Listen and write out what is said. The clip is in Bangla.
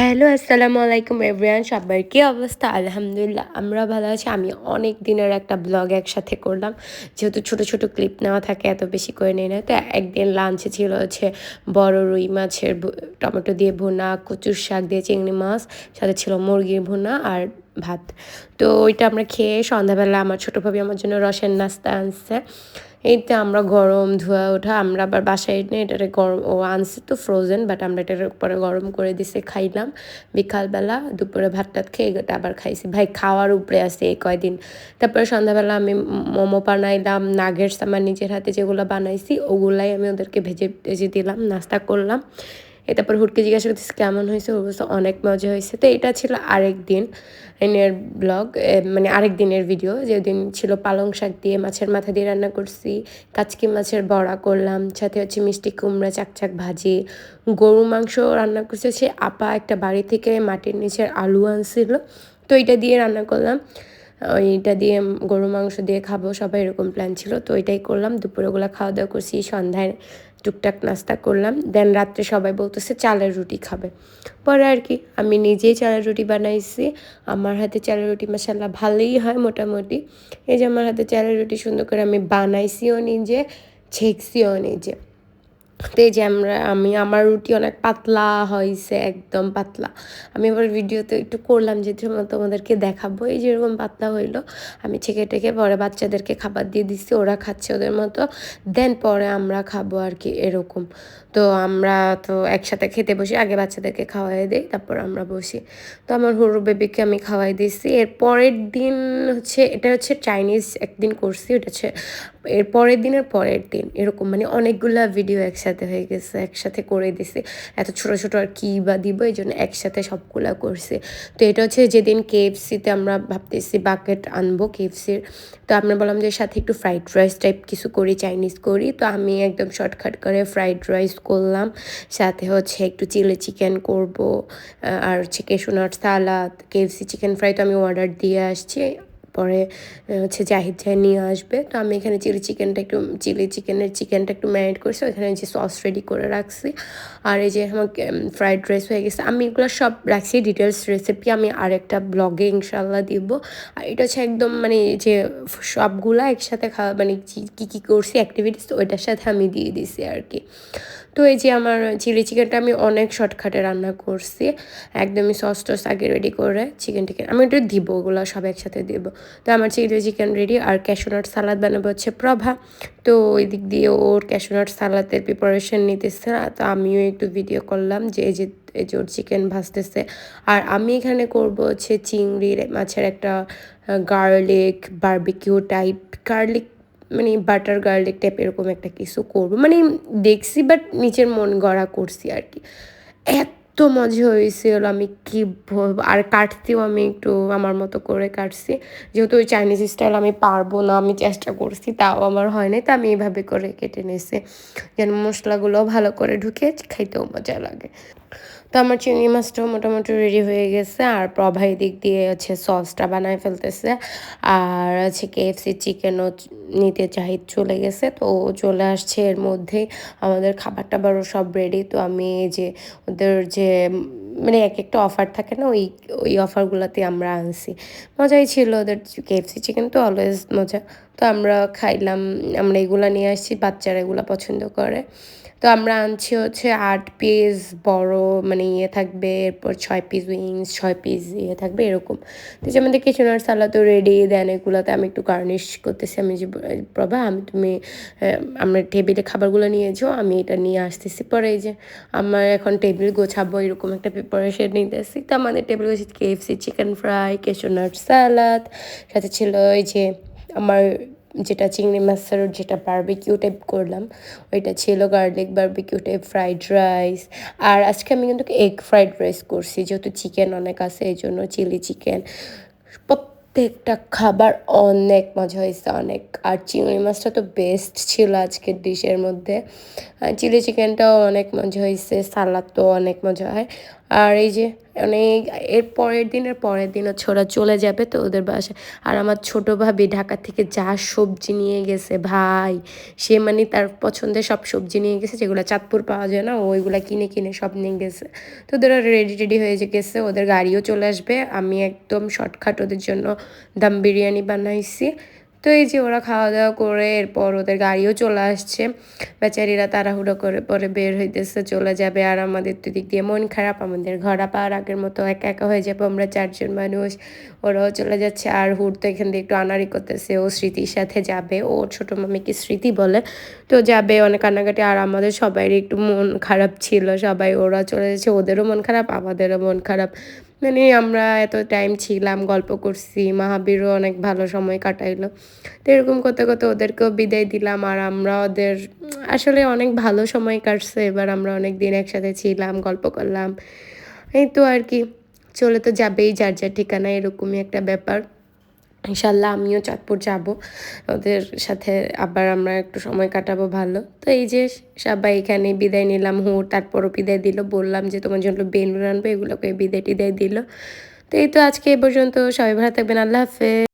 হ্যালো, আসসালামু আলাইকুম এভরিয়ান সবার কী অবস্থা? আলহামদুলিল্লাহ, আমরা ভালো আছি। আমি অনেক দিনের একটা ব্লগ একসাথে করলাম। যেহেতু ছোট ছোট ক্লিপ নেওয়া থাকে, এত বেশি করে নেই না। তো একদিন লাঞ্চে ছিল হচ্ছে বড় রুই মাছের টমেটো দিয়ে ভুনা, কচুর শাক দিয়ে চিংড়ি মাছ, সাথে ছিল মুরগির ভুনা আর ভাত। তো ওইটা আমরা খেয়ে সন্ধ্যাবেলা আমার ছোটো ভাবি আমার জন্য রসের নাস্তা আনছে। এইতে আমরা গরম ধোয়া ওঠা, আমরা আবার বাসায় এনে এটাকে গরম, ও আনছে তো ফ্রোজেন বাট আমরা এটার উপরে গরম করে দিছে, খাইলাম। বিকালবেলা দুপুরে ভাত টাত খেয়ে এটা আবার খাইছি। ভাই খাওয়ার উপরে আছে এই কয়দিন। তারপরে সন্ধ্যাবেলা আমি মোমো বানাইলাম নাগেটস আমার নিজের হাতে যেগুলো বানাইছি, ওগুলাই আমি ওদেরকে ভেজে ভেজে দিলাম, নাস্তা করলাম। তারপর হুটকে জিজ্ঞাসা করতেছি, কেমন হয়েছে? ওর বলছে অনেক মজা হয়েছে। তো এটা ছিল আরেক দিন এনের ব্লগ মানে আরেক দিনের ভিডিও যেদিন ছিল পালং শাক দিয়ে মাছের মাথা দিয়ে রান্না করছি, কাচকি মাছের বড়া করলাম, সাথে হচ্ছে মিষ্টি কুমড়া, চাকচাক ভাজি, গরু মাংস রান্না করছে। সে আপা একটা বাড়ি থেকে মাটির নিচের আলু আনছিল, তো এটা দিয়ে রান্না করলাম। ওইটা দিয়ে গরু মাংস দিয়ে খাব, সবাই এরকম প্ল্যান ছিল। তো ওইটাই করলাম দুপুরেগুলো খাওয়া দাওয়া করছি, সন্ধ্যায় টুকটাক নাস্তা করলাম। দেন রাত্রে সবাই বলতেছে চালের রুটি খাবে। পরে আর কি, আমি নিজেই চালের রুটি বানাইছি। আমার হাতে চালের রুটি মশাল্লা ভালোই হয় মোটামুটি। এই যে আমার হাতে চালের রুটি সুন্দর করে আমি বানাইছিও নিজে, ছেঁকছিও নিজে। তো যে আমরা, আমি, আমার রুটি অনেক পাতলা হয়েছে একদম পাতলা। আমি আবার ভিডিওতে একটু করলাম যে তোমাদেরকে দেখাবো। এই যেরকম পাতলা হইল, আমি ছেঁকে টেকে পরে বাচ্চাদেরকে খাবার দিয়ে দিচ্ছি ওরা খাচ্ছে ওদের মতো। দেন পরে আমরা খাব আর কি এরকম। তো আমরা তো একসাথে খেতে বসি, আগে বাচ্চাদেরকে খাওয়াই দিই, তারপর আমরা বসি। তো আমার হরু বেবিকে আমি খাওয়াই দিয়েছি এর পরের দিন হচ্ছে, এটা হচ্ছে চাইনিজ একদিন করছি, ওটা হচ্ছে, এর পরের দিনের পরের দিন, এরকম মানে অনেকগুলা ভিডিও একসাথে হয়ে গেছে, একসাথে করে দিছি। এত ছোট ছোট আর কী বা দিব, এই জন্য একসাথে সবগুলা করছি। তো এটা হচ্ছে যেদিন কেএফসিতে আমরা ভাবতেছি বাকেট আনব কেএফসির তো আমরা বললাম যে সাথে একটু ফ্রাইড রাইস টাইপ কিছু করি চাইনিজ করি। তো আমি একদম শর্টকাট করে ফ্রাইড রাইস করলাম। সাথে হচ্ছে একটু চিলি চিকেন করব আর হচ্ছে cashew nut salad KFC chicken fry তো আমি অর্ডার দিয়ে আসছি। পরে হচ্ছে জাহিদ জাহিদ নিয়ে আসবে। তো আমি এখানে চিলি চিকেনটা একটু, চিলি চিকেনের চিকেনটা একটু ম্যারিনেট করছি ওইখানে যে সস রেডি করে রাখছি। আর এই যে আমার ফ্রাইড রাইস হয়ে গেছে, আমি এগুলো সব রাখছি ডিটেলস রেসিপি আমি আরেকটা ব্লগে ইনশাল্লাহ দিব। আর এটা হচ্ছে একদম মানে যে সবগুলো একসাথে খাওয়া মানে কী কী করছি অ্যাক্টিভিটিস তো ওইটার সাথে আমি দিয়ে দিছি আর কি। তো এই যে আমার চিলি চিকেনটা আমি অনেক শর্টকাটে রান্না করছি, একদমই সস টস আগে রেডি করে চিকেন টিকেন, আমি একটু দিব ওগুলো সব একসাথে দিব। তো আমার চিলি চিকেন রেডি আর ক্যাশোনাট সালাদ বানাবো হচ্ছে প্রভা। তো ওই দিক দিয়ে ওর ক্যাশোনাট সালাদের প্রিপারেশন নিতেছে। না তো আমিও একটু ভিডিও করলাম যে এই যে এই যে ওর চিকেন ভাজতেছে। আর আমি এখানে করব হচ্ছে চিংড়ি, মাছের একটা গার্লিক বার্বিকিউ টাইপ গার্লিক মানে বাটার গার্লিক টাইপ এরকম একটা কিছু করব। মানে দেখছি বাট নিজের মন গড়া করছি আর কি। এত মজা হয়েছিল। আমি কি আর কাটতেও আমি একটু আমার মতো করে কাটছি। যেহেতু ওই চাইনিজ স্টাইল আমি পারব না, আমি চেষ্টা করছি, তাও আমার হয় নাই, তা আমি এইভাবে করে কেটে নিয়েছি। যেন মশলাগুলো ভালো করে ঢুকে খাইতেও মজা লাগে। তো আমার চিংড়ি মাছটাও মোটামুটি রেডি হয়ে গেছে। আর প্রভাই দিক দিয়ে হচ্ছে সসটা বানায় ফেলতেছে। আর হচ্ছে কেএফসি চিকেনও নিতে চাহিদ চলে গেছে। তো চলে আসছে এর মধ্যেই আমাদের খাবার টাবারও সব রেডি তো আমি যে ওদের যে মানে এক একটা অফার থাকে না, ওই ওই অফারগুলোতে আমরা আনছি। মজাই ছিল ওদের কেএফসি চিকেন তো অলওয়েজ মজা। তো আমরা খাইলাম, আমরা এগুলো নিয়ে আসছি, বাচ্চারা এগুলো পছন্দ করে। তো আমরা আনছি হচ্ছে আট পিস বড় মানে ইয়ে থাকবে, এরপর ছয় পিস উইংস ছয় পিস ইয়ে থাকবে, এরকম। তো যে আমাদের কিচেনার সালা তো রেডি দেন এগুলোতে, আমি একটু গার্নিশ করতেছি, আমি যে প্রভা, আমি তুমি আমরা টেবিলে খাবারগুলো নিয়েছো, আমি এটা নিয়ে আসতেছি। পরে যে আমার এখন টেবিল গোছাবো, এরকম একটা প্রিপারেশন নিতেছি। তো আমাদের table গোছি KFC chicken fry cashew nut salad সাথে ছিল ওই যে আমার যেটা চিংড়ি মাছের যেটা বারবিকিউ টাইপ করলাম, ওইটা ছিল garlic barbecue type fried rice আর আজকে আমি কিন্তু এগ ফ্রাইড রাইস করছি, যেহেতু চিকেন অনেক আছে, এই জন্য চিলি চিকেন প্রত্যেকটা খাবার অনেক মজা হয়েছে, অনেক। আর চিংড়ি মাছটা তো বেস্ট ছিল আজকের ডিশের মধ্যে। চিলি চিকেনটাও অনেক মজা হয়েছে সালাদ তো অনেক মজা হয়। আর এই যে অনেক, এর পরের দিনের পরের দিন ওরা চলে যাবে তো ওদের বাসায়। আর আমার ছোটো ভাবি ঢাকা থেকে যা সবজি নিয়ে গেছে, ভাই, সে মানে তার পছন্দের সব সবজি নিয়ে গেছে, যেগুলো চাঁদপুর পাওয়া যায় না, ওইগুলো কিনে কিনে সব নিয়ে গেছে। তো ওদের রেডি টেডি হয়ে গেছে, ওদের গাড়িও চলে আসবে। আমি একদম শর্টকাট ওদের জন্য দম বিরিয়ানি বানাইছি। তো এই যে ওরা খাওয়া দাওয়া করে, এরপর ওদের গাড়িও চলে আসছে। বেচারিরা তাড়াহুড়ো করে পরে বের হইতেছে, চলে যাবে। আর আমাদের তো দিক দিয়ে মন খারাপ, আমাদের ঘোরা পাওয়ার আগের মতো একা একা হয়ে যাবে আমরা চারজন মানুষ। ওরাও চলে যাচ্ছে আর হুট তো এখান দিয়ে একটু আনারি করতেছে, ও স্মৃতির সাথে যাবে। ও ছোটো মামিকে স্মৃতি বলে, তো যাবে অনেক কান্নাকাটি। আর আমাদের সবারই একটু মন খারাপ ছিল, সবাই ওরা চলে যাচ্ছে। ওদেরও মন খারাপ, আমাদেরও মন খারাপ। মানে আমরা এত টাইম ছিলাম, গল্প করছি, মাহাবীরও অনেক ভালো সময় কাটাইলো। তো এরকম করতে করতে ওদেরকেও বিদায় দিলাম আর আমরা ওদের, আসলে অনেক ভালো সময় কাটছে। এবার আমরা অনেক দিন একসাথে ছিলাম, গল্প করলাম। এই তো আর কি, চলে তো যাবেই, যার যার ঠিকানা এরকমই একটা ব্যাপার। ইনশাল্লাহ আমিও চাঁদপুর যাব। ওদের সাথে আবার আমরা একটু সময় কাটাবো ভালো। তো এই যে সবাই এখানে বিদায় নিলাম, হু, তারপরও বিদায় দিল। বললাম যে তোমার জন্য বেলুন আনবে, এগুলোকে বিদায় টিদায় দিল। তো এই তো আজকে এ পর্যন্ত। সবাই ভালো থাকবেন, আল্লাহ হাফেজ।